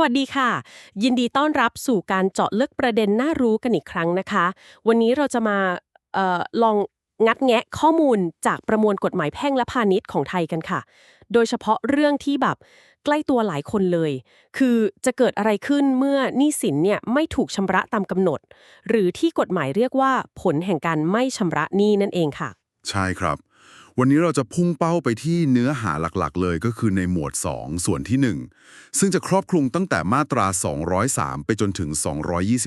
วัสดีค่ะ ยินดีต้อนรับสู่การเจาะลึกประเด็นน่ารู้กันอีกครั้งนะคะ วันนี้เราจะมาออลองงัดแงะข้อมูลจากประมวลกฎหมายแพ่งและพาณิชย์ของไทยกันค่ะ โดยเฉพาะเรื่องที่แบบใกล้ตัวหลายคนเลย คือจะเกิดอะไรขึ้นเมื่อหนี้สินเนี่ยไม่ถูกชำระตามกำหนด หรือที่กฎหมายเรียกว่าผลแห่งการไม่ชำระหนี้นั่นเองค่ะ ใช่ครับ วันนี้เราจะพุ่งเป้าไปที่เนื้อหาหลักๆ เลยก็คือในหมวด 2 ส่วนที่ 1 ซึ่งจะครอบคลุมตั้งแต่มาตรา 203 ไปจนถึง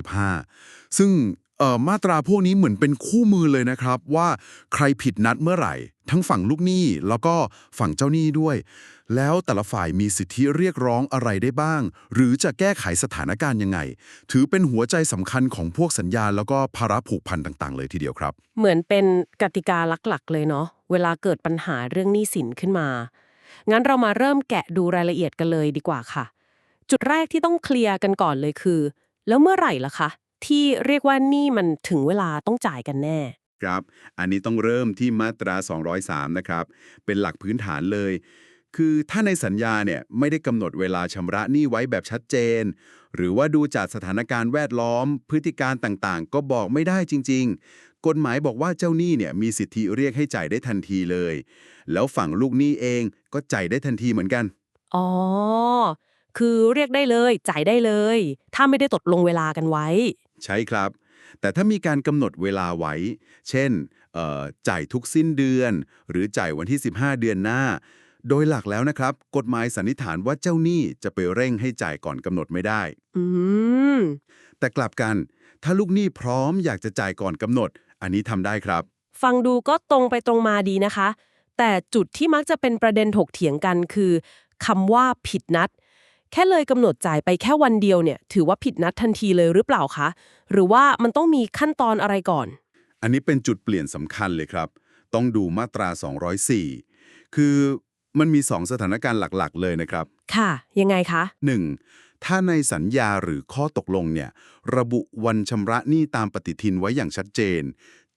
225 ซึ่งเอ่อ มาตราพวกนี้เหมือนเป็นคู่มือเลยนะครับ ว่าใครผิดนัดเมื่อไหร่ ทั้งฝั่งลูกหนี้แล้วก็ฝั่งเจ้าหนี้ด้วย แล้วแต่ละฝ่ายมีสิทธิเรียกร้องอะไรได้บ้าง หรือจะแก้ไขสถานการณ์ยังไง ถือเป็นหัวใจสำคัญของพวกสัญญาแล้วก็ภาระผูกพันต่างๆ เลยทีเดียวครับ เหมือนเป็นกติกาหลักๆ เลยเนาะเวลาเกิดปัญหาเรื่องหนี้สินขึ้นมา งั้นเรามาเริ่มแกะดูรายละเอียดกันเลยดีกว่าค่ะ จุดแรกที่ต้องเคลียร์กันก่อนเลยคือ แล้วเมื่อไหร่ล่ะคะ ที่เรียกว่าหนี้มันถึงเวลาต้องจ่ายกันแน่ ครับ อันนี้ต้องเริ่มที่มาตรา 203 นะครับ เป็นหลักพื้นฐานเลย คือถ้าในสัญญาเนี่ยไม่ได้กำหนดเวลาชำระหนี้ไว้แบบชัดเจน หรือว่าดูจากสถานการณ์แวดล้อม พฤติการต่างๆ ก็บอกไม่ได้จริง ๆ กฎหมายบอกว่าเจ้าหนี้เนี่ยมีสิทธิเรียกให้จ่ายได้ทันทีเลย แล้วฝั่งลูกหนี้เองก็จ่ายได้ทันทีเหมือนกัน อ๋อ คือเรียกได้เลย จ่ายได้เลย ถ้าไม่ได้ตกลงเวลากันไว้ ใช่ครับ แต่ถ้ามีการกำหนดเวลาไว้ เช่นเอ่อจ่ายทุกสิ้นเดือน หรือจ่ายวันที่ 15 เดือนหน้า โดยหลักแล้วนะครับ กฎหมายสันนิษฐานว่าเจ้าหนี้จะไปเร่งให้จ่ายก่อนกำหนดไม่ได้ อืม แต่กลับกัน ถ้าลูกหนี้พร้อมอยากจะจ่ายก่อนกำหนด อันนี้ทำได้ครับ ฟังดูก็ตรงไปตรงมาดีนะคะ แต่จุดที่มักจะเป็นประเด็นถกเถียงกันคือคำว่าผิดนัด แค่เลยกำหนดจ่ายไปแค่วันเดียวเนี่ย ถือว่าผิดนัดทันทีเลยหรือเปล่าคะ หรือว่ามันต้องมีขั้นตอนอะไรก่อน อันนี้เป็นจุดเปลี่ยนสำคัญเลยครับ ต้องดูมาตรา 204 คือมันมี 2 สถานการณ์หลักๆ เลยนะครับ ค่ะ ยังไงคะ 1. ถ้าในสัญญาหรือข้อตกลงเนี่ย ระบุวันชำระหนี้ตามปฏิทินไว้อย่างชัดเจน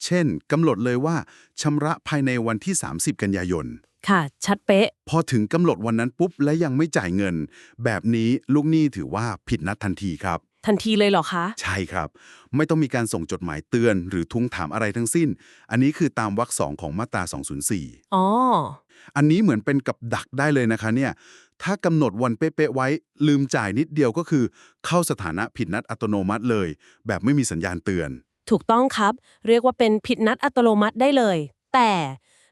เช่นกำหนดเลยว่าชำระภายในวันที่ 30 กันยายน ค่ะ ชัดเป๊ะ พอถึงกำหนดวันนั้นปุ๊บและยังไม่จ่ายเงิน แบบนี้ลูกหนี้ถือว่าผิดนัดทันทีครับ ทันทีเลยเหรอคะ ใช่ครับ ไม่ต้องมีการส่งจดหมายเตือน หรือทวงถามอะไรทั้งสิ้น อันนี้คือตามวรรคสองของมาตรา 204 อ๋อ อันนี้เหมือนเป็นกับดักได้เลยนะคะเนี่ย ถ้ากำหนดวันเป๊ะๆไว้ ลืมจ่ายนิดเดียวก็คือ เข้าสถานะผิดนัดอัตโนมัติเลย แบบไม่มีสัญญาณเตือน ถูกต้องครับ เรียกว่าเป็นผิดนัดอัตโนมัติได้เลย แต่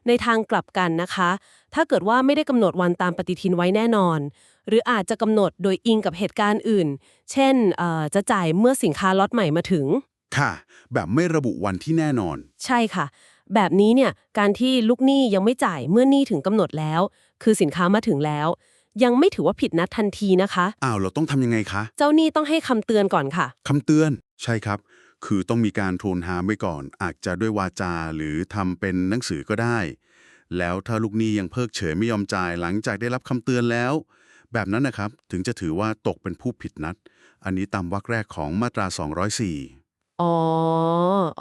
ในทางกลับกันนะคะ ถ้าเกิดว่าไม่ได้กำหนดวันตามปฏิทินไว้แน่นอน หรืออาจจะกำหนดโดยอิงกับเหตุการณ์อื่น เช่นเอ่อจะจ่ายเมื่อสินค้าล็อตใหม่มาถึง ค่ะ แบบไม่ระบุวันที่แน่นอน ใช่ค่ะ แบบนี้เนี่ยการที่ลูกหนี้ยังไม่จ่ายเมื่อหนี้ถึงกำหนดแล้ว คือสินค้ามาถึงแล้ว ยังไม่ถือว่าผิดนัดทันทีนะคะ อ้าวเราต้องทำยังไงคะ เจ้าหนี้ต้องให้คำเตือนก่อนค่ะ คำเตือน ใช่ครับ คือต้องมีการทูลหามไว้ก่อน อาจจะด้วยวาจาหรือทำเป็นหนังสือก็ได้ แล้วถ้าลูกหนี้ยังเพิกเฉยไม่ยอมจ่ายหลังจากได้รับคำเตือนแล้ว แบบนั้นนะครับถึงจะถือว่าตกเป็นผู้ผิดนัด อันนี้ตามวรรคแรกของมาตรา 204อ๋อ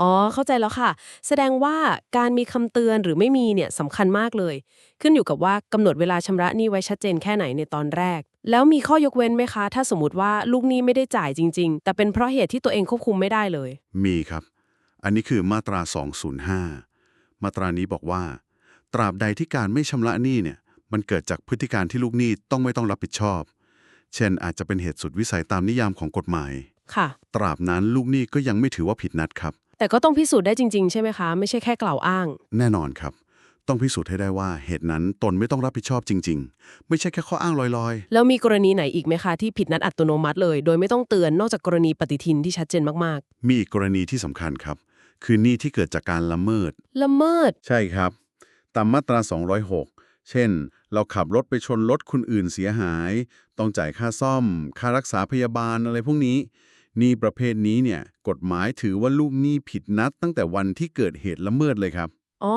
อ๋อ เข้าใจแล้วค่ะ แสดงว่าการมีคำเตือนหรือไม่มีเนี่ยสำคัญมากเลย ขึ้นอยู่กับว่ากำหนดเวลาชำระหนี้ไว้ชัดเจนแค่ไหนในตอนแรก แล้วมีข้อยกเว้นไหมคะ ถ้าสมมติว่าลูกหนี้ไม่ได้จ่ายจริง ๆ แต่เป็นเพราะเหตุที่ตัวเองควบคุมไม่ได้เลย มีครับ อันนี้คือมาตรา 205 มาตรานี้บอกว่า ตราบใดที่การไม่ชำระหนี้เนี่ย มันเกิดจากพฤติการที่ลูกหนี้ต้องไม่ต้องรับผิดชอบ เช่น อาจจะเป็นเหตุสุดวิสัยตามนิยามของกฎหมาย ค่ะ ตราบนั้นลูกหนี้ก็ยังไม่ถือว่าผิดนัดครับ แต่ก็ต้องพิสูจน์ได้จริง ๆ ใช่ไหมคะ ไม่ใช่แค่กล่าวอ้าง แน่นอนครับ ต้องพิสูจน์ให้ได้ว่าเหตุนั้นตนไม่ต้องรับผิดชอบจริง ๆ ไม่ใช่แค่ข้ออ้างลอยแล้วมีกรณีไหนอีกไหมคะที่ผิดนัดอัตโนมัติเลย โดยไม่ต้องเตือนนอกจากกรณีปฏิทินที่ชัดเจนมากๆ มีอีกกรณีที่สำคัญครับ คือหนี้ที่เกิดจากการละเมิดๆละเมิด ใช่ครับ ตามมาตรา 206 เช่น เราขับรถไปชนรถคนอื่นเสียหาย ต้องจ่ายค่าซ่อม ค่ารักษาพยาบาลอะไรพวกนี้หนี้ประเภทนี้เนี่ยกฎหมายถือว่าลูกหนี้ผิดนัดตั้งแต่วันที่เกิดเหตุละเมิดเลยครับ อ๋อ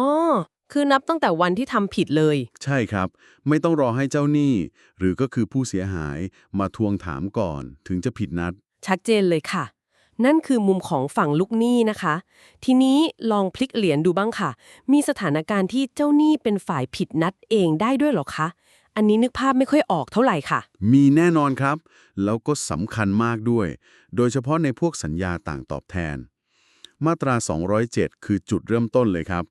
คือนับตั้งแต่วันที่ทำผิดเลย ใช่ครับ ไม่ต้องรอให้เจ้าหนี้ หรือก็คือผู้เสียหายมาทวงถามก่อนถึงจะผิดนัด ชัดเจนเลยค่ะ นั่นคือมุมของฝั่งลูกหนี้นะคะ ทีนี้ลองพลิกเหรียญดูบ้างค่ะ มีสถานการณ์ที่เจ้าหนี้เป็นฝ่ายผิดนัดเองได้ด้วยเหรอคะ อันนี้นึกภาพไม่ค่อยออกเท่าไหร่ค่ะ มีแน่นอนครับ แล้วก็สำคัญมากด้วย โดยเฉพาะในพวกสัญญาต่างตอบแทน มาตรา 207 คือจุดเริ่มต้นเลยครับ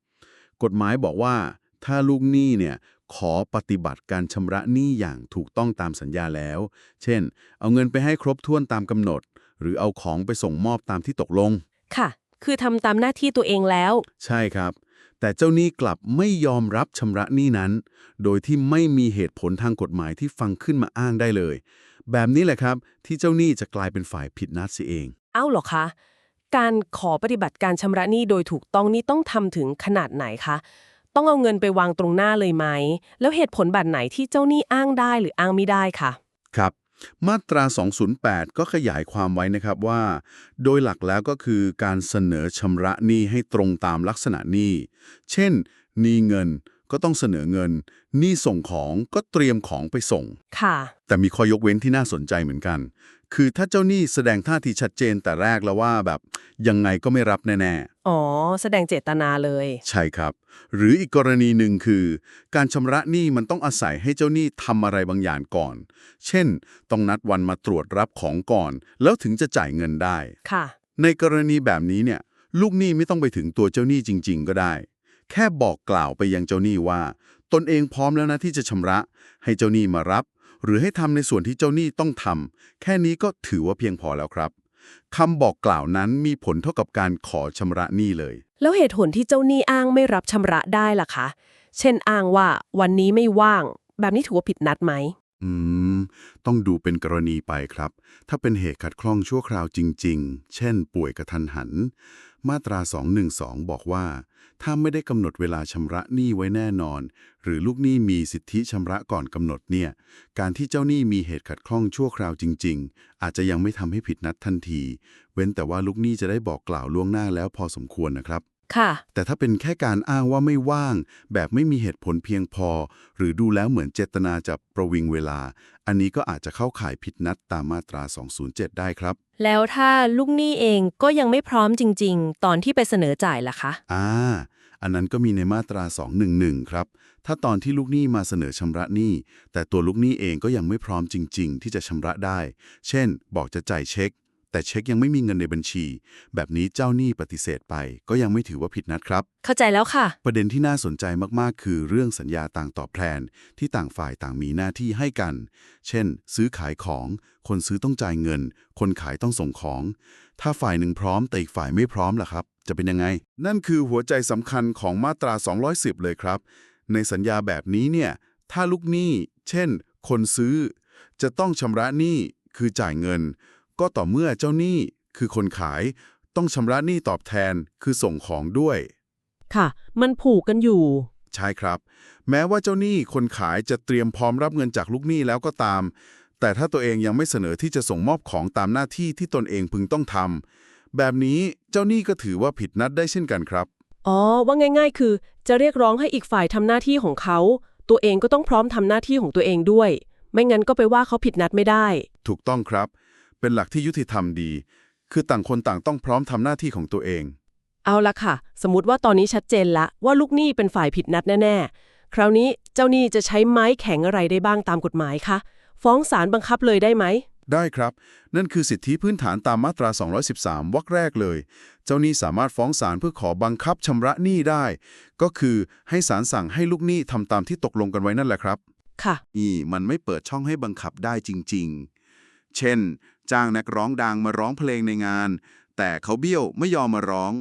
กฎหมายบอกว่า ถ้าลูกหนี้เนี่ยขอปฏิบัติการชำระหนี้อย่างถูกต้องตามสัญญาแล้ว เช่น เอาเงินไปให้ครบถ้วนตามกำหนด หรือเอาของไปส่งมอบตามที่ตกลง ค่ะ คือทำตามหน้าที่ตัวเองแล้ว ใช่ครับ แต่เจ้าหนี้กลับไม่ยอมรับชำระหนี้นั้น โดยที่ไม่มีเหตุผลทางกฎหมายที่ฟังขึ้นมาอ้างได้เลย แบบนี้แหละครับ ที่เจ้าหนี้จะกลายเป็นฝ่ายผิดนัดเสียเอง เอ้าเหรอคะ การขอปฏิบัติการชำระหนี้โดยถูกต้องนี่ต้องทำถึงขนาดไหนคะ ต้องเอาเงินไปวางตรงหน้าเลยไหม แล้วเหตุผลแบบไหนที่เจ้าหนี้อ้างได้หรืออ้างไม่ได้คะครับ มาตรา 208 ก็ขยายความไว้นะครับว่า โดยหลักแล้วก็คือการเสนอชำระหนี้ให้ตรงตามลักษณะหนี้ เช่นหนี้เงินก็ต้องเสนอเงินหนี้ส่งของก็เตรียมของไปส่ง ค่ะ แต่มีข้อยกเว้นที่น่าสนใจเหมือนกัน คือถ้าเจ้าหนี้แสดงท่าทีชัดเจนแต่แรกแล้วว่าแบบยังไงก็ไม่รับแน่อ๋อ แสดงเจตนาเลยๆใช่ครับ หรืออีกกรณีหนึ่งคือ การชำระหนี้มันต้องอาศัยให้เจ้าหนี้ทำอะไรบางอย่างก่อน เช่น ต้องนัดวันมาตรวจรับของก่อน แล้วถึงจะจ่ายเงินได้ ค่ะ ในกรณีแบบนี้เนี่ย ลูกหนี้ไม่ต้องไปถึงตัวเจ้าหนี้จริง ๆ ก็ได้ แค่บอกกล่าวไปยังเจ้าหนี้ว่า ตนเองพร้อมแล้วนะที่จะชำระ ให้เจ้าหนี้มารับ หรือให้ทำในส่วนที่เจ้าหนี้ต้องทำแค่นี้ก็ถือว่าเพียงพอแล้วครับคำบอกกล่าวนั้นมีผลเท่ากับการขอชำระหนี้เลย แล้วเหตุผลที่เจ้าหนี้อ้างไม่รับชำระได้ล่ะคะ เช่นอ้างว่าวันนี้ไม่ว่าง แบบนี้ถือว่าผิดนัดไหม อืม ต้องดูเป็นกรณีไปครับ ถ้าเป็นเหตุขัดข้องชั่วคราวจริง ๆ เช่น ป่วยกระทันหัน มาตรา 212 บอกว่า ถ้าไม่ได้กำหนดเวลาชำระหนี้ไว้แน่นอน หรือลูกหนี้มีสิทธิชำระก่อนกำหนดเนี่ย การที่เจ้าหนี้มีเหตุขัดข้องชั่วคราวจริง ๆ อาจจะยังไม่ทำให้ผิดนัดทันที เว้นแต่ว่าลูกหนี้จะได้บอกกล่าวล่วงหน้าแล้วพอสมควรนะครับ ค่ะ แต่ถ้าเป็นแค่การอ้างว่าไม่ว่าง แบบไม่มีเหตุผลเพียงพอ หรือดูแล้วเหมือนเจตนาจะประวิงเวลา อันนี้ก็อาจจะเข้าข่ายผิดนัดตามมาตรา 207 ได้ครับ แล้วถ้าลูกหนี้เองก็ยังไม่พร้อมจริง ๆ ตอนที่ไปเสนอจ่ายล่ะคะ อ่า อันนั้นก็มีในมาตรา 211 ครับ ถ้าตอนที่ลูกหนี้มาเสนอชำระหนี้ แต่ตัวลูกหนี้เองก็ยังไม่พร้อมจริง ๆ ที่จะชำระได้ เช่น บอกจะจ่ายเช็ค แต่เช็คยังไม่มีเงินในบัญชี แบบนี้เจ้าหนี้ปฏิเสธไป ก็ยังไม่ถือว่าผิดนัดครับ เข้าใจแล้วค่ะ ประเด็นที่น่าสนใจมากๆ คือเรื่องสัญญาต่างตอบแทนที่ต่างฝ่ายต่างมีหน้าที่ให้กัน เช่น ซื้อขายของ คนซื้อต้องจ่ายเงิน คนขายต้องส่งของ ถ้าฝ่ายหนึ่งพร้อมแต่อีกฝ่ายไม่พร้อมล่ะครับ จะเป็นยังไง นั่นคือหัวใจสำคัญของมาตรา 210 เลยครับ ในสัญญาแบบนี้เนี่ย ถ้าลูกหนี้ เช่น คนซื้อ จะต้องชำระหนี้คือจ่ายเงิน ก็ต่อเมื่อเจ้าหนี้คือคนขายต้องชำระหนี้ตอบแทนคือส่งของด้วย ค่ะ มันผูกกันอยู่ ใช่ครับ แม้ว่าเจ้าหนี้คนขายจะเตรียมพร้อมรับเงินจากลูกหนี้แล้วก็ตาม แต่ถ้าตัวเองยังไม่เสนอที่จะส่งมอบของตามหน้าที่ที่ตนเองพึงต้องทำแบบนี้เจ้าหนี้ก็ถือว่าผิดนัดได้เช่นกันครับ อ๋อ ว่าง่าย ๆ คือ จะเรียกร้องให้อีกฝ่ายทำหน้าที่ของเขา ตัวเองก็ต้องพร้อมทำหน้าที่ของตัวเองด้วย ไม่งั้นก็ไปว่าเขาผิดนัดไม่ได้ ถูกต้องครับ เป็นหลักที่ยุติธรรมดี คือต่างคนต่างต้องพร้อมทำหน้าที่ของตัวเอง เอาละค่ะ สมมติว่าตอนนี้ชัดเจนละว่าลูกหนี้เป็นฝ่ายผิดนัดแน่ๆ คราวนี้เจ้าหนี้จะใช้ไม้แข็งอะไรได้บ้างตามกฎหมายคะ ฟ้องศาลบังคับเลยได้ไหม ได้ครับ นั่นคือสิทธิพื้นฐานตามมาตรา 213 วรรคแรกเลย เจ้าหนี้สามารถฟ้องศาลเพื่อขอบังคับชำระหนี้ได้ ก็คือให้ศาลสั่งให้ลูกหนี้ทำตามที่ตกลงกันไว้นั่นแหละครับ ค่ะ นี่มันไม่เปิดช่องให้บังคับได้จริง ๆ เช่น จ้างนักร้องดังมาร้องเพลงในงาน แต่เขาเบี้ยวไม่ยอมมาร้อง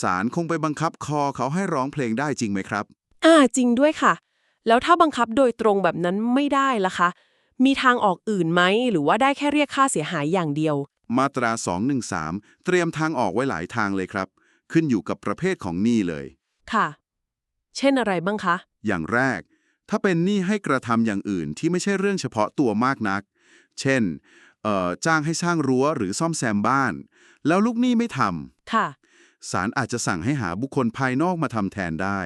ศาลคงไปบังคับคอเขาให้ร้องเพลงได้จริงไหมครับ อ่าจริงด้วยค่ะ แล้วถ้าบังคับโดยตรงแบบนั้นไม่ได้ล่ะคะ มีทางออกอื่นไหม หรือว่าได้แค่เรียกค่าเสียหายอย่างเดียว มาตรา 213 เตรียมทางออกไว้หลายทางเลยครับ ขึ้นอยู่กับประเภทของหนี้เลย ค่ะ เช่นอะไรบ้างคะ อย่างแรก ถ้าเป็นหนี้ให้กระทำอย่างอื่นที่ไม่ใช่เรื่องเฉพาะตัวมากนัก เช่นเอ่อ จ้างให้สร้างรั้วหรือซ่อมแซมบ้าน แล้วลูกหนี้ไม่ทค่ะำศาลอาจจะสั่งให้หาบุคคลภายนอกมาทำแทนได้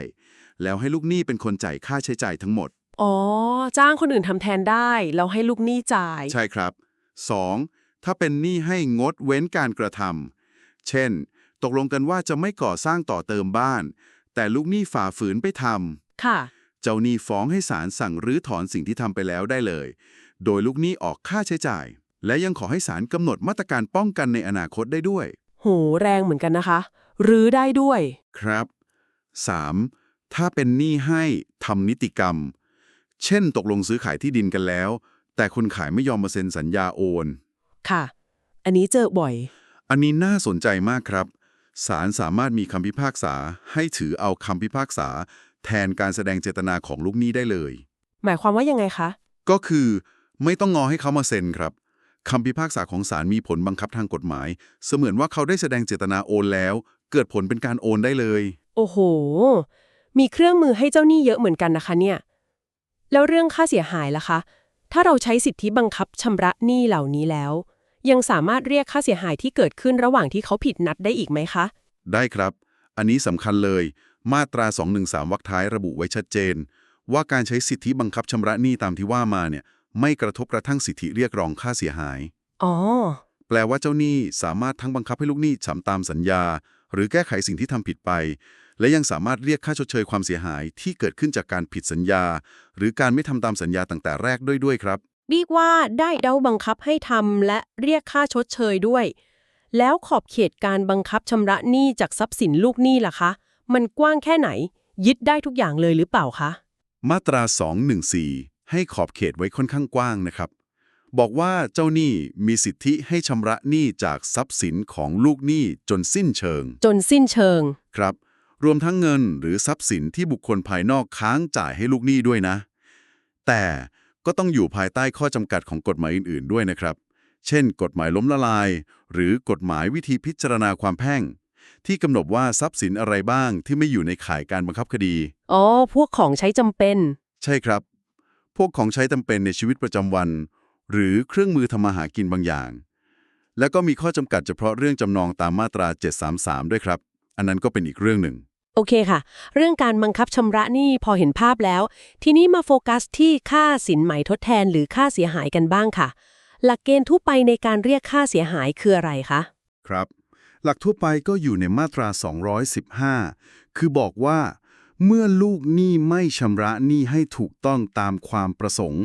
แล้วให้ลูกหนี้เป็นคนจ่ายค่าใช้จ่ายทั้งหมด อ๋อ จ้างคนอื่นทำแทนได้แล้วให้ลูกหนี้จ่าย ใช่ครับ 2. ถ้าเป็นหนี้ให้งดเว้นการกระทำเช่น ตกลงกันว่าจะไม่ก่อสร้างต่อเติมบ้าน แต่ลูกหนี้ฝ่าฝืนไปทำค่ะจจ้าหนี้ฟ้องให้ศาลสั่งรื้อถอนสิ่งที่ทำไปแล้วได้เลย โดยลูกหนี้ออกค่าใช้จ่าย และยังขอให้ศาลกำหนดมาตรการป้องกันในอนาคตได้ด้วย โห แรงเหมือนกันนะคะ รื้อได้ด้วย ครับ 3. ถ้าเป็นหนี้ให้ทำนิติกรรม เช่นตกลงซื้อขายที่ดินกันแล้ว แต่คนขายไม่ยอมมาเซ็นสัญญาโอน ค่ะ อันนี้เจอบ่อย อันนี้น่าสนใจมากครับ ศาลสามารถมีคำพิพากษา ให้ถือเอาคำพิพากษา แทนการแสดงเจตนาของลูกหนี้ได้เลย หมายความว่ายังไงคะ ก็คือไม่ต้องงอให้เขามาเซ็นครับ คำพิพากษาของศาลมีผลบังคับทางกฎหมาย เสมือนว่าเขาได้แสดงเจตนาโอนแล้ว เกิดผลเป็นการโอนได้เลย โอ้โห มีเครื่องมือให้เจ้าหนี้เยอะเหมือนกันนะคะเนี่ย แล้วเรื่องค่าเสียหายล่ะคะ ถ้าเราใช้สิทธิบังคับชำระหนี้เหล่านี้แล้ว ยังสามารถเรียกค่าเสียหายที่เกิดขึ้นระหว่างที่เขาผิดนัดได้อีกไหมคะ ได้ครับ อันนี้สำคัญเลย มาตรา 213วรรคท้ายระบุไว้ชัดเจน ว่าการใช้สิทธิบังคับชำระหนี้ตามที่ว่ามาเนี่ย ไม่กระทบกระทั่งสิทธิเรียกร้องค่าเสียหาย อ๋อ แปลว่าเจ้าหนี้สามารถทั้งบังคับให้ลูกหนี้ทำตามสัญญา หรือแก้ไขสิ่งที่ทำผิดไป และยังสามารถเรียกค่าชดเชยความเสียหายที่เกิดขึ้นจากการผิดสัญญา หรือการไม่ทำตามสัญญาตั้งแต่แรกด้วยด้วยครับเรียกว่าได้เดาบังคับให้ทำและเรียกค่าชดเชยด้วย แล้วขอบเขตการบังคับชำระหนี้จากทรัพย์สินลูกหนี้ล่ะคะ มันกว้างแค่ไหน ยึดได้ทุกอย่างเลยหรือเปล่าคะ มาตรา 214 ให้ขอบเขตไว้ค่อนข้างกว้างนะครับ บอกว่าเจ้าหนี้มีสิทธิให้ชำระหนี้จากทรัพย์สินของลูกหนี้จนสิ้นเชิง จนสิ้นเชิง ครับ รวมทั้งเงินหรือทรัพย์สินที่บุคคลภายนอกค้างจ่ายให้ลูกหนี้ด้วยนะ แต่ก็ต้องอยู่ภายใต้ข้อจำกัดของกฎหมายอื่น ๆ ด้วยนะครับ เช่น กฎหมายล้มละลาย หรือกฎหมายวิธีพิจารณาความแพ่งที่กำหนดว่าทรัพย์สินอะไรบ้างที่ไม่อยู่ในข่ายการบังคับคดี อ๋อ พวกของใช้จำเป็น ใช่ครับ พวกของใช้จำเป็นในชีวิตประจำวัน หรือเครื่องมือทำมาหากินบางอย่าง แล้วก็มีข้อจำกัดเฉพาะเรื่องจำนองตามมาตรา 733 ด้วยครับ อันนั้นก็เป็นอีกเรื่องหนึ่ง โอเคค่ะ เรื่องการบังคับชำระหนี้พอเห็นภาพแล้ว ทีนี้มาโฟกัสที่ค่าสินไหมทดแทนหรือค่าเสียหายกันบ้างค่ะ หลักเกณฑ์ทั่วไปในการเรียกค่าเสียหายคืออะไรคะครับ หลักทั่วไปก็อยู่ในมาตรา 215 คือบอกว่า เมื่อลูกหนี้ไม่ชำระหนี้ให้ถูกต้องตามความประสงค์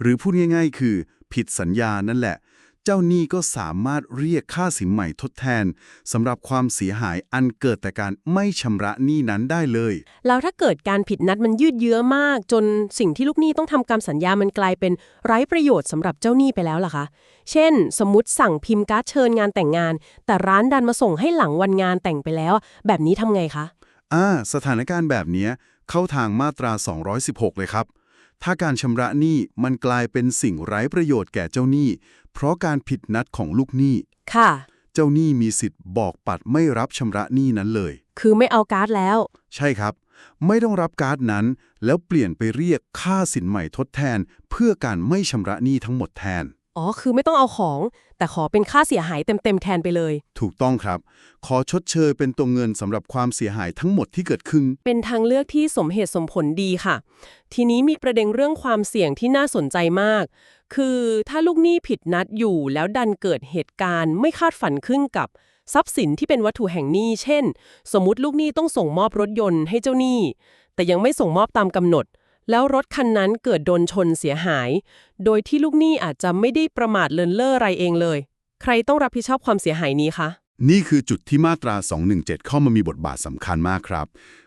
หรือพูดง่ายๆ คือผิดสัญญานั่นแหละ เจ้าหนี้ก็สามารถเรียกค่าสินใหม่ทดแทนสำหรับความเสียหายอันเกิดแต่การไม่ชำระหนี้นั้นได้เลย แล้วถ้าเกิดการผิดนัดมันยืดเยื้อมาก จนสิ่งที่ลูกหนี้ต้องทำกรรมสัญญามันกลายเป็นไร้ประโยชน์สำหรับเจ้าหนี้ไปแล้วล่ะคะ เช่น สมมติสั่งพิมพ์การ์ดเชิญงานแต่งงาน แต่ร้านดันมาส่งให้หลังวันงานแต่งไปแล้ว แบบนี้ทำไงคะ อ่าสถานการณ์แบบเนี้ยเข้าทางมาตรา 216 เลยครับ ถ้าการชำระหนี้มันกลายเป็นสิ่งไร้ประโยชน์แก่เจ้าหนี้ เพราะการผิดนัดของลูกหนี้ ค่ะ เจ้าหนี้มีสิทธิ์บอกปัดไม่รับชำระหนี้นั้นเลย คือไม่เอาการ์ดแล้ว ใช่ครับ ไม่ต้องรับการ์ดนั้น แล้วเปลี่ยนไปเรียกค่าสินใหม่ทดแทน เพื่อการไม่ชำระหนี้ทั้งหมดแทน อ๋อ คือไม่ต้องเอาของ แต่ขอเป็นค่าเสียหายเต็มๆแทนไปเลย ถูกต้องครับ ขอชดเชยเป็นตัวเงินสำหรับความเสียหายทั้งหมดที่เกิดขึ้น เป็นทางเลือกที่สมเหตุสมผลดีค่ะ ทีนี้มีประเด็นเรื่องความเสี่ยงที่น่าสนใจมาก คือถ้าลูกหนี้ผิดนัดอยู่แล้วดันเกิดเหตุการณ์ไม่คาดฝันขึ้นกับทรัพย์สินที่เป็นวัตถุแห่งหนี้ เช่น สมมติลูกหนี้ต้องส่งมอบรถยนต์ให้เจ้าหนี้ แต่ยังไม่ส่งมอบตามกำหนด แล้วรถคันนั้นเกิดโดนชนเสียหาย โดยที่ลูกหนี้อาจจะไม่ได้ประมาทเลินเล่ออะไรเองเลย ใครต้องรับผิดชอบความเสียหายนี้คะ นี่คือจุดที่มาตรา 217 เข้ามามีบทบาทสำคัญมากครับ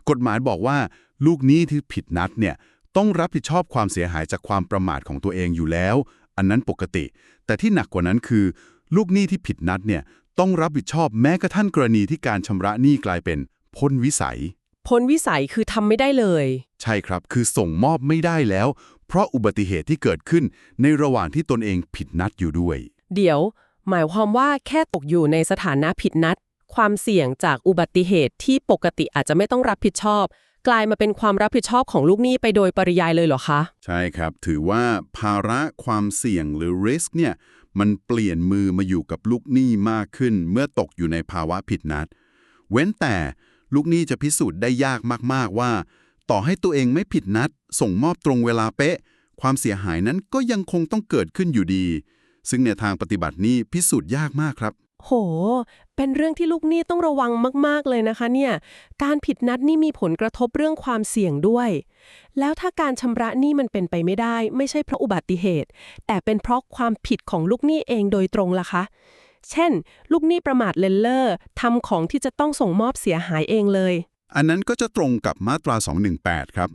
กฎหมายบอกว่า ลูกหนี้ที่ผิดนัดเนี่ยต้องรับผิดชอบความเสียหายจากความประมาทของตัวเองอยู่แล้ว อันนั้นปกติ แต่ที่หนักกว่านั้นคือ ลูกหนี้ที่ผิดนัดเนี่ยต้องรับผิดชอบแม้กระทั่งกรณีที่การชำระหนี้กลายเป็นพ้นวิสัย พ้นวิสัยคือทำไม่ได้เลย ใช่ครับ คือส่งมอบไม่ได้แล้ว เพราะอุบัติเหตุที่เกิดขึ้นในระหว่างที่ตนเองผิดนัดอยู่ด้วย เดี๋ยว หมายความว่าแค่ตกอยู่ในสถานะผิดนัด ความเสี่ยงจากอุบัติเหตุที่ปกติอาจจะไม่ต้องรับผิดชอบ กลายมาเป็นความรับผิดชอบของลูกหนี้ไปโดยปริยายเลยเหรอคะ ใช่ครับ ถือว่าภาระความเสี่ยงหรือ risk เนี่ย มันเปลี่ยนมือมาอยู่กับลูกหนี้มากขึ้น เมื่อตกอยู่ในภาวะผิดนัด เว้นแต่ ลูกหนี้จะพิสูจน์ได้ยากมากๆว่า ต่อให้ตัวเองไม่ผิดนัด ส่งมอบตรงเวลาเป๊ะ ความเสียหายนั้นก็ยังคงต้องเกิดขึ้นอยู่ดี ซึ่งในทางปฏิบัตินี้พิสูจน์ยากมากครับ โห เป็นเรื่องที่ลูกหนี้ต้องระวังมากๆเลยนะคะเนี่ย การผิดนัดนี่มีผลกระทบเรื่องความเสี่ยงด้วย แล้วถ้าการชำระหนี้มันเป็นไปไม่ได้ ไม่ใช่เพราะอุบัติเหตุ แต่เป็นเพราะความผิดของลูกหนี้เองโดยตรงล่ะคะ เช่น ลูกหนี้ประมาทเลินเล่อทำของที่จะต้องส่งมอบเสียหายเองเลย อันนั้นก็จะตรงกับมาตรา 218 ครับ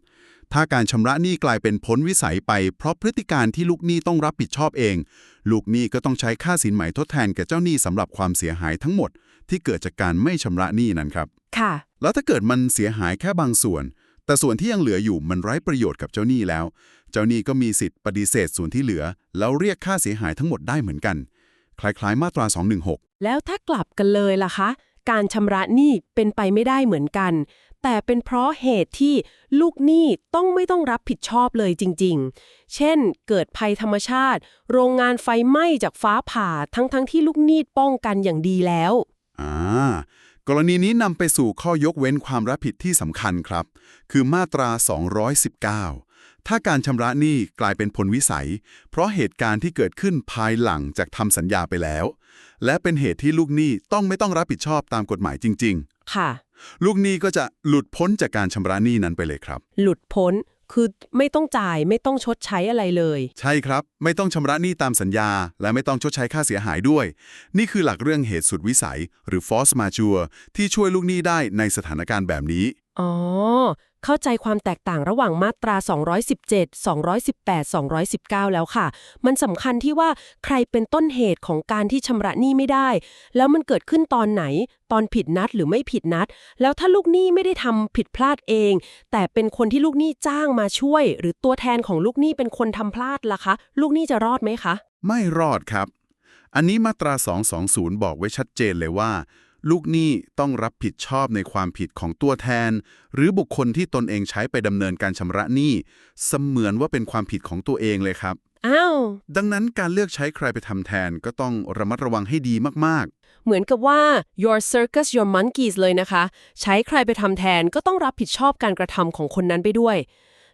ถ้าการชำระหนี้กลายเป็นพ้นวิสัยไป เพราะพฤติการที่ลูกหนี้ต้องรับผิดชอบเอง ลูกหนี้ก็ต้องใช้ค่าสินไหมทดแทนแก่เจ้าหนี้สำหรับความเสียหายทั้งหมด ที่เกิดจากการไม่ชำระหนี้นั้นครับ ค่ะ แล้วถ้าเกิดมันเสียหายแค่บางส่วน แต่ส่วนที่ยังเหลืออยู่มันไร้ประโยชน์กับเจ้าหนี้แล้ว เจ้าหนี้ก็มีสิทธิ์ปฏิเสธส่วนที่เหลือ แล้วเรียกค่าเสียหายทั้งหมดได้เหมือนกัน คล้ายๆ มาตรา 216 แล้วถ้ากลับกันเลยล่ะคะ การชำระหนี้เป็นไปไม่ได้เหมือนกัน แต่เป็นเพราะเหตุที่ลูกหนี้ต้องไม่ต้องรับผิดชอบเลยจริง ๆ เช่น เกิดภัยธรรมชาติ โรงงานไฟไหม้จากฟ้าผ่าทั้งๆทที่ลูกหนี้ป้องกันอย่างดีแล้วอ่ากรณีนี้นำไปสู่ข้อยกเว้นความรับผิดที่สำคัญครับ คือมาตรา 219 ถ้าการชำระหนี้กลายเป็นผลวิสัย เพราะเหตุการณ์ที่เกิดขึ้นภายหลังจากทำสัญญาไปแล้ว และเป็นเหตุที่ลูกหนี้ต้องไม่ต้องรับผิดชอบตามกฎหมายจริงค่ะๆลูกหนี้ก็จะหลุดพ้นจากการชำระหนี้นั้นไปเลยครับ หลุดพ้นคือไม่ต้องจ่ายไม่ต้องชดใช้อะไรเลย ใช่ครับ ไม่ต้องชำระหนี้ตามสัญญา และไม่ต้องชดใช้ค่าเสียหายด้วย นี่คือหลักเรื่องเหตุสุดวิสัย หรือ force majeure ที่ช่วยลูกหนี้ได้ในสถานการณ์แบบนี้อ๋อ เข้าใจความแตกต่างระหว่างมาตรา 217 218 219 แล้วค่ะ มันสำคัญที่ว่าใครเป็นต้นเหตุของการที่ชำระหนี้ไม่ได้ แล้วมันเกิดขึ้นตอนไหน ตอนผิดนัดหรือไม่ผิดนัด แล้วถ้าลูกหนี้ไม่ได้ทำผิดพลาดเอง แต่เป็นคนที่ลูกหนี้จ้างมาช่วย หรือตัวแทนของลูกหนี้เป็นคนทำพลาดล่ะคะ ลูกหนี้จะรอดไหมคะ ไม่รอดครับ อันนี้มาตรา 220 บอกไว้ชัดเจนเลยว่า ลูกหนี้ต้องรับผิดชอบในความผิดของตัวแทน หรือบุคคลที่ตนเองใช้ไปดำเนินการชำระหนี้ เสมือนว่าเป็นความผิดของตัวเองเลยครับอ้าวดังนั้นการเลือกใช้ใครไปทำแทนก็ต้องระมัดระวังให้ดีมากเหมือนกับว่า your circus your monkeys เลยนะคะ ใช้ใครไปทำแทนก็ต้องรับผิดชอบการกระทำของคนนั้นไปด้วย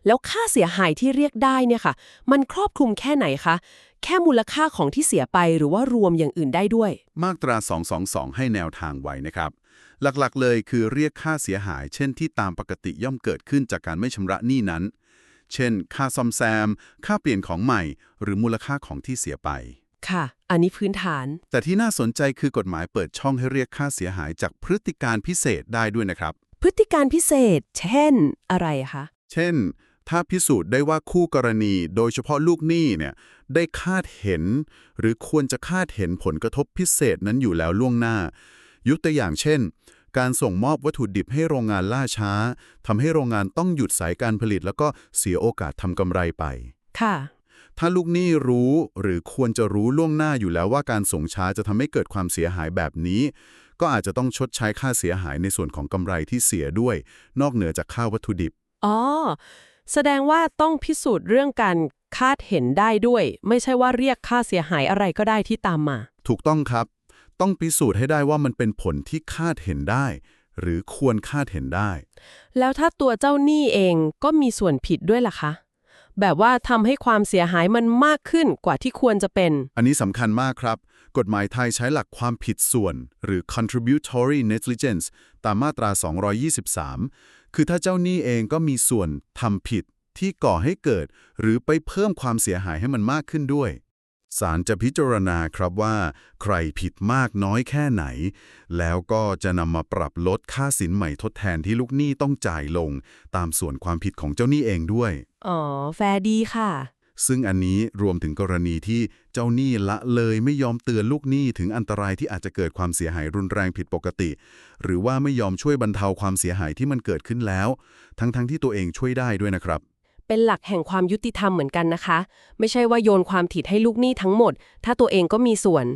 แล้วค่าเสียหายที่เรียกได้เนี่ยค่ะ มันครอบคลุมแค่ไหนคะ แค่มูลค่าของที่เสียไปหรือว่ารวมอย่างอื่นได้ด้วยๆมาตรา 222 ให้แนวทางไว้นะครับ หลักๆ เลยคือเรียกค่าเสียหาย เช่นที่ตามปกติย่อมเกิดขึ้นจากการไม่ชำระหนี้นั้น เช่น ค่าซ่อมแซม ค่าเปลี่ยนของใหม่ หรือมูลค่าของที่เสียไป ค่ะ อันนี้พื้นฐาน แต่ที่น่าสนใจคือกฎหมายเปิดช่องให้เรียกค่าเสียหายจากพฤติการพิเศษได้ด้วยนะครับ พฤติการพิเศษ เช่น อะไรคะ เช่น ถ้าพิสูจน์ได้ว่าคู่กรณีโดยเฉพาะลูกหนี้เนี่ยได้คาดเห็น หรือควรจะคาดเห็นผลกระทบพิเศษนั้นอยู่แล้วล่วงหน้า ยกตัวอย่างเช่น การส่งมอบวัตถุดิบให้โรงงานล่าช้าทำให้โรงงานต้องหยุดสายการผลิต แล้วก็เสียโอกาสทำกำไรไป ค่ะ ถ้าลูกหนี้รู้หรือควรจะรู้ล่วงหน้าอยู่แล้วว่าการส่งช้าจะทำให้เกิดความเสียหายแบบนี้ก็อาจจะต้องชดใช้ค่าเสียหายในส่วนของกำไรที่เสียด้วย นอกเหนือจากค่าวัตถุดิบ อ๋อ แสดงว่าต้องพิสูจน์เรื่องการคาดเห็นได้ด้วย ไม่ใช่ว่าเรียกค่าเสียหายอะไรก็ได้ที่ตามมา ถูกต้องครับ ต้องพิสูจน์ให้ได้ว่ามันเป็นผลที่คาดเห็นได้ หรือควรคาดเห็นได้ แล้วถ้าตัวเจ้าหนี้เองก็มีส่วนผิดด้วยล่ะคะแบบว่าทำให้ความเสียหายมันมากขึ้นกว่าที่ควรจะเป็น อันนี้สำคัญมากครับ กฎหมายไทยใช้หลักความผิดส่วน หรือ contributory negligence ตามมาตรา 223 คือถ้าเจ้าหนี้เองก็มีส่วนทำผิดที่ก่อให้เกิด หรือไปเพิ่มความเสียหายให้มันมากขึ้นด้วยศาลจะพิจารณาครับว่า ใครผิดมากน้อยแค่ไหน แล้วก็จะนำมาปรับลดค่าสินใหม่ทดแทนที่ลูกหนี้ต้องจ่ายลง ตามส่วนความผิดของเจ้าหนี้เองด้วย อ๋อ แฟร์ดีค่ะ ซึ่งอันนี้รวมถึงกรณีที่เจ้าหนี้ละเลยไม่ยอมเตือนลูกหนี้ถึงอันตรายที่อาจจะเกิดความเสียหายรุนแรงผิดปกติ หรือว่าไม่ยอมช่วยบรรเทาความเสียหายที่มันเกิดขึ้นแล้ว ทั้งๆทที่ตัวเองช่วยได้ด้วยนะครับ เป็นหลักแห่งความยุติธรรมเหมือนกันนะคะ ไม่ใช่ว่าโยนความผิดให้ลูกหนี้ทั้งหมด ถ้าตัวเองก็มีส่วน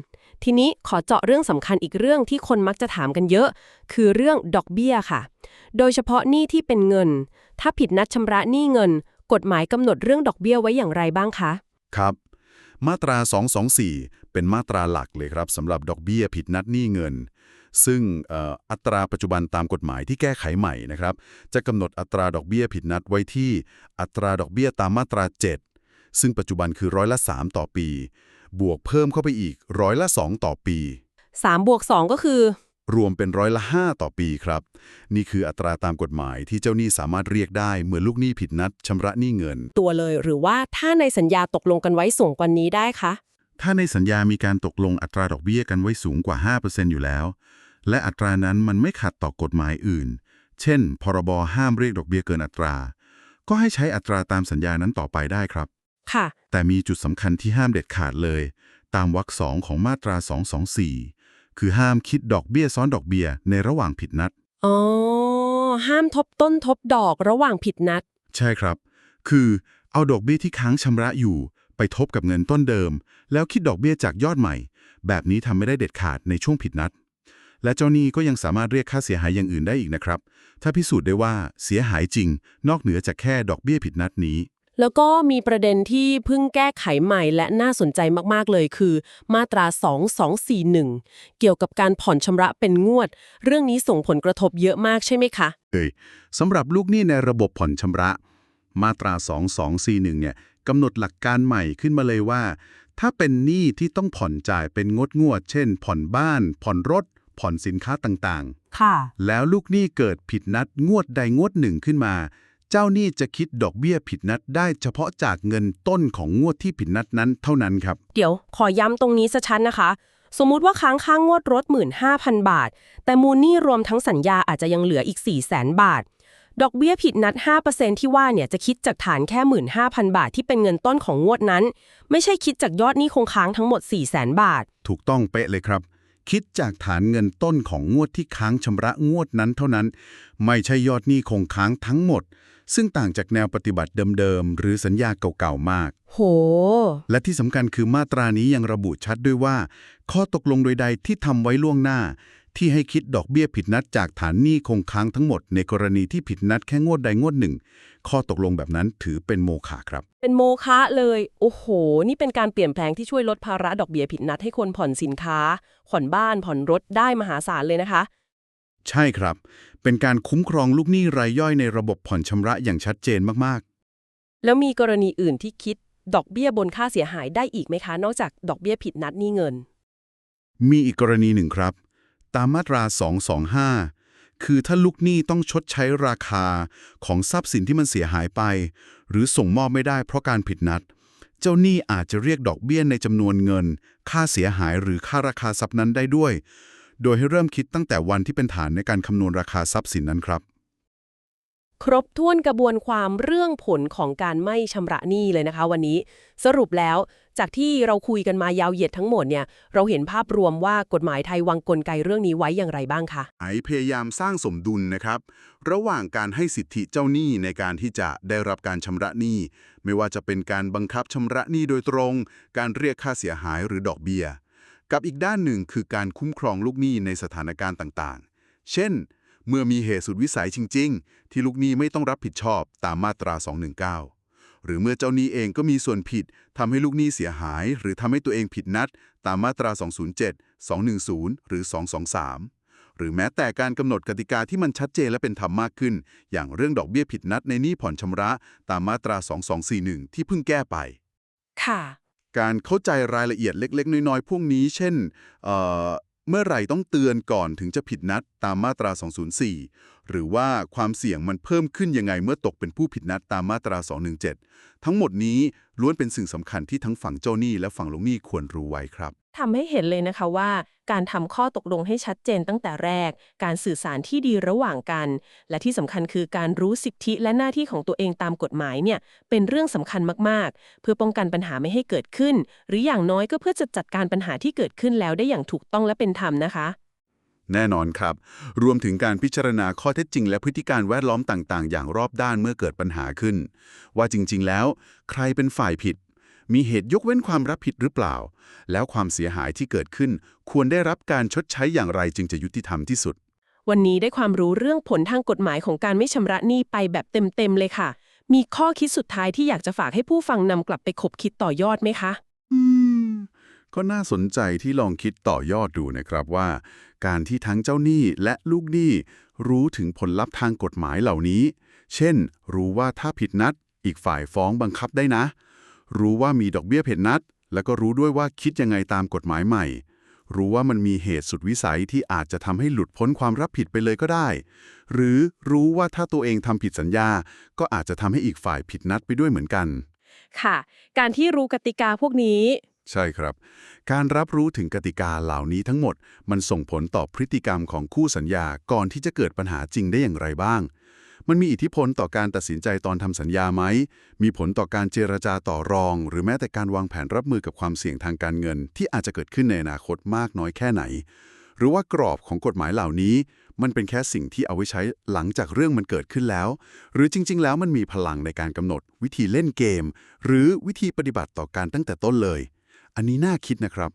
ทีนี้ขอเจาะเรื่องสำคัญอีกเรื่องที่คนมักจะถามกันเยอะ คือเรื่องดอกเบี้ยค่ะ โดยเฉพาะหนี้ที่เป็นเงิน ถ้าผิดนัดชำระหนี้เงิน กฎหมายกำหนดเรื่องดอกเบี้ยไว้อย่างไรบ้างคะ ครับ มาตรา 224 เป็นมาตราหลักเลยครับสำหรับดอกเบี้ยผิดนัดหนี้เงิน ซึ่งเอ่ออัตราปัจจุบันตามกฎหมายที่แก้ไขใหม่นะครับ จะกำหนดอัตราดอกเบี้ยผิดนัดไว้ที่อัตราดอกเบี้ยตามมาตรา 7 ซึ่งปัจจุบันคือร้อยละ 3 ต่อปี บวกเพิ่มเข้าไปอีกร้อยละ 2 ต่อปี3บวก2ก็คือ รวมเป็นร้อยละ 5 ต่อปีครับ นี่คืออัตราตามกฎหมายที่เจ้าหนี้สามารถเรียกได้เมื่อลูกหนี้ผิดนัดชำระหนี้เงิน ตัวเลยหรือว่าถ้าในสัญญาตกลงกันไว้สูงกว่านี้ได้คะ ถ้าในสัญญามีการตกลงอัตราดอกเบี้ยกันไว้สูงกว่า 5%อยู่แล้ว และอัตรานั้นมันไม่ขัดต่อกฎหมายอื่น เช่น พรบห้ามเรียกดอกเบี้ยเกินอัตรา ก็ให้ใช้อัตราตามสัญญานั้นต่อไปได้ครับ ค่ะ แต่มีจุดสำคัญที่ห้ามเด็ดขาดเลย ตามวรรคสองของมาตรา 224 คือห้ามคิดดอกเบี้ยซ้อนดอกเบี้ยในระหว่างผิดนัด อ๋อ ห้ามทบต้นทบดอกระหว่างผิดนัด ใช่ครับ คือเอาดอกเบี้ยที่ค้างชำระอยู่ ไปทบกับเงินต้นเดิม แล้วคิดดอกเบี้ยจากยอดใหม่ แบบนี้ทำไม่ได้เด็ดขาดในช่วงผิดนัด และเจ้าหนี้ก็ยังสามารถเรียกค่าเสียหายอย่างอื่นได้อีกนะครับ ถ้าพิสูจน์ได้ว่าเสียหายจริง นอกเหนือจากแค่ดอกเบี้ยผิดนัดนี้ แล้วก็มีประเด็นที่เพิ่งแก้ไขใหม่และน่าสนใจมากๆเลยคือ มาตรา 2241 เกี่ยวกับการผ่อนชำระเป็นงวด เรื่องนี้ส่งผลกระทบเยอะมากใช่ไหมคะเอ่ยสำหรับลูกหนี้ในระบบผ่อนชำระ มาตรา 2241 เนี่ยกำหนดหลักการใหม่ขึ้นมาเลยว่า ถ้าเป็นหนี้ที่ต้องผ่อนจ่ายเป็นงดงวด เช่น ผ่อนบ้าน ผ่อนรถ ผ่อนสินค้าต่างค่ะๆแล้วลูกหนี้เกิดผิดนัดงวดใดงวดหนึ่งขึ้นมา เจ้าหนี้จะคิดดอกเบี้ยผิดนัดได้เฉพาะจากเงินต้นของงวดที่ผิดนัดนั้นเท่านั้นครับ เดี๋ยวขอย้ำตรงนี้ชัดๆนะคะ สมมุติว่าค้างค่างงวดรถ 15,000 บาท แต่มูลหนี้รวมทั้งสัญญาอาจจะยังเหลืออีก 400,000 บาท ดอกเบี้ยผิดนัด 5%ที่ว่าเนี่ยจะคิดจากฐานแค่ 15,000 บาทที่เป็นเงินต้นของงวดนั้น ไม่ใช่คิดจากยอดหนี้คงค้างทั้งหมด 400,000 บาท ถูกต้องเป๊ะเลยครับ คิดจากฐานเงินต้นของงวดที่ค้างชำระงวดนั้นเท่านั้น ไม่ใช่ยอดหนี้คงค้างทั้งหมด ซึ่งต่างจากแนวปฏิบัติเดิมๆ หรือสัญญาเก่าๆ มาก โห และที่สำคัญคือมาตรานี้ยังระบุชัดด้วยว่า ข้อตกลงโดยใดที่ทำไว้ล่วงหน้า ที่ให้คิดดอกเบี้ยผิดนัดจากฐานหนี้คงค้างทั้งหมด ในกรณีที่ผิดนัดแค่งวดใดงวดหนึ่ง ข้อตกลงแบบนั้นถือเป็นโมฆะครับ เป็นโมฆะเลย โอ้โห นี่เป็นการเปลี่ยนแปลงที่ช่วยลดภาระดอกเบี้ยผิดนัดให้คนผ่อนสินค้า ผ่อนบ้านผ่อนรถได้มหาศาลเลยนะคะ ใช่ครับ เป็นการคุ้มครองลูกหนี้รายย่อยในระบบผ่อนชำระอย่างชัดเจนมากๆ แล้วมีกรณีอื่นที่คิดดอกเบี้ยบนค่าเสียหายได้อีกไหมคะ นอกจากดอกเบี้ยผิดนัดหนี้เงิน มีอีกกรณีหนึ่งครับ ตามมาตรา 225 คือถ้าลูกหนี้ต้องชดใช้ราคาของทรัพย์สินที่มันเสียหายไป หรือส่งมอบไม่ได้เพราะการผิดนัด เจ้าหนี้อาจจะเรียกดอกเบี้ยในจำนวนเงิน ค่าเสียหายหรือค่าราคาทรัพย์นั้นได้ด้วย โดยให้เริ่มคิดตั้งแต่วันที่เป็นฐานในการคำนวณราคาทรัพย์สินนั้นครับ ครบถ้วนกระบวนความเรื่องผลของการไม่ชำระหนี้เลยนะคะ วันนี้สรุปแล้วจากที่เราคุยกันมายาวเหยียดทั้งหมดเนี่ยเราเห็นภาพรวมว่ากฎหมายไทยวางกลไกเรื่องนี้ไว้อย่างไรบ้างคะไอพยายามสร้างสมดุลนะครับ ระหว่างการให้สิทธิเจ้าหนี้ในการที่จะได้รับการชำระหนี้ ไม่ว่าจะเป็นการบังคับชำระหนี้โดยตรง การเรียกค่าเสียหายหรือดอกเบี้ย กับอีกด้านหนึ่งคือการคุ้มครองลูกหนี้ในสถานการณ์ต่างๆ เช่น เมื่อมีเหตุสุดวิสัยจริง ๆ ที่ลูกหนี้ไม่ต้องรับผิดชอบตามมาตรา 219 หรือเมื่อเจ้าหนี้เองก็มีส่วนผิดทำให้ลูกหนี้เสียหาย หรือทำให้ตัวเองผิดนัด ตามมาตรา 207 210 หรือ 223 หรือแม้แต่การกำหนดกติกาที่มันชัดเจนและเป็นธรรมมากขึ้น อย่างเรื่องดอกเบี้ยผิดนัดในหนี้ผ่อนชำระตามมาตรา 2241 ที่เพิ่งแก้ไป ค่ะการเข้าใจรายละเอียดเล็ก ๆ น้อย ๆ พวกนี้ เช่น เมื่อไหร่ต้องเตือนก่อนถึงจะผิดนัดตามมาตรา 204 หรือว่าความเสี่ยงมันเพิ่มขึ้นยังไงเมื่อตกเป็นผู้ผิดนัดตามมาตรา 217 ทั้งหมดนี้ล้วนเป็นสิ่งสำคัญที่ทั้งฝั่งเจ้าหนี้และฝั่งลูกหนี้ควรรู้ไว้ครับ ทำให้เห็นเลยนะคะว่า การทำข้อตกลงให้ชัดเจนตั้งแต่แรก การสื่อสารที่ดีระหว่างกัน และที่สำคัญคือการรู้สิทธิและหน้าที่ของตัวเองตามกฎหมายเนี่ยเป็นเรื่องสำคัญมากๆ เพื่อป้องกันปัญหาไม่ให้เกิดขึ้น หรืออย่างน้อยก็เพื่อจะจัดการปัญหาที่เกิดขึ้นแล้วได้อย่างถูกต้องและเป็นธรรมนะคะ แน่นอนครับ รวมถึงการพิจารณาข้อเท็จจริง และพฤติการแวดล้อมต่าง ๆ อย่างรอบด้านเมื่อเกิดปัญหาขึ้น ว่าจริง ๆ แล้ว ใครเป็นฝ่ายผิด มีเหตุยกเว้นความรับผิดหรือเปล่า แล้วความเสียหายที่เกิดขึ้น ควรได้รับการชดใช้อย่างไรจึงจะยุติธรรมที่สุด วันนี้ได้ความรู้เรื่องผลทางกฎหมายของการไม่ชำระหนี้ไปแบบเต็มๆเลยค่ะ มีข้อคิดสุดท้ายที่อยากจะฝากให้ผู้ฟังนำกลับไปคบคิดต่อยอดไหมคะ อืมก็น่าสนใจที่ลองคิดต่อยอดดูนะครับว่า การที่ทั้งเจ้าหนี้และลูกหนี้รู้ถึงผลลัพธ์ทางกฎหมายเหล่านี้ เช่น รู้ว่าถ้าผิดนัด อีกฝ่ายฟ้องบังคับได้นะ รู้ว่ามีดอกเบี้ยผิดนัด แล้วก็รู้ด้วยว่าคิดยังไงตามกฎหมายใหม่ รู้ว่ามันมีเหตุสุดวิสัยที่อาจจะทำให้หลุดพ้นความรับผิดไปเลยก็ได้ หรือรู้ว่าถ้าตัวเองทำผิดสัญญา ก็อาจจะทำให้อีกฝ่ายผิดนัดไปด้วยเหมือนกัน ค่ะ การที่รู้กติกาพวกนี้ ใช่ครับ การรับรู้ถึงกติกาเหล่านี้ทั้งหมด มันส่งผลต่อพฤติกรรมของคู่สัญญาก่อนที่จะเกิดปัญหาจริงได้อย่างไรบ้าง มันมีอิทธิพลต่อการตัดสินใจตอนทำสัญญาไหม มีผลต่อการเจรจาต่อรอง หรือแม้แต่การวางแผนรับมือกับความเสี่ยงทางการเงิน ที่อาจจะเกิดขึ้นในอนาคตมากน้อยแค่ไหน หรือว่ากรอบของกฎหมายเหล่านี้ มันเป็นแค่สิ่งที่เอาไว้ใช้หลังจากเรื่องมันเกิดขึ้นแล้ว หรือจริง ๆ แล้วมันมีพลังในการกำหนด วิธีเล่นเกม หรือวิธีปฏิบัติต่อการตั้งแต่ต้นเลย อันนี้น่าคิดนะครับ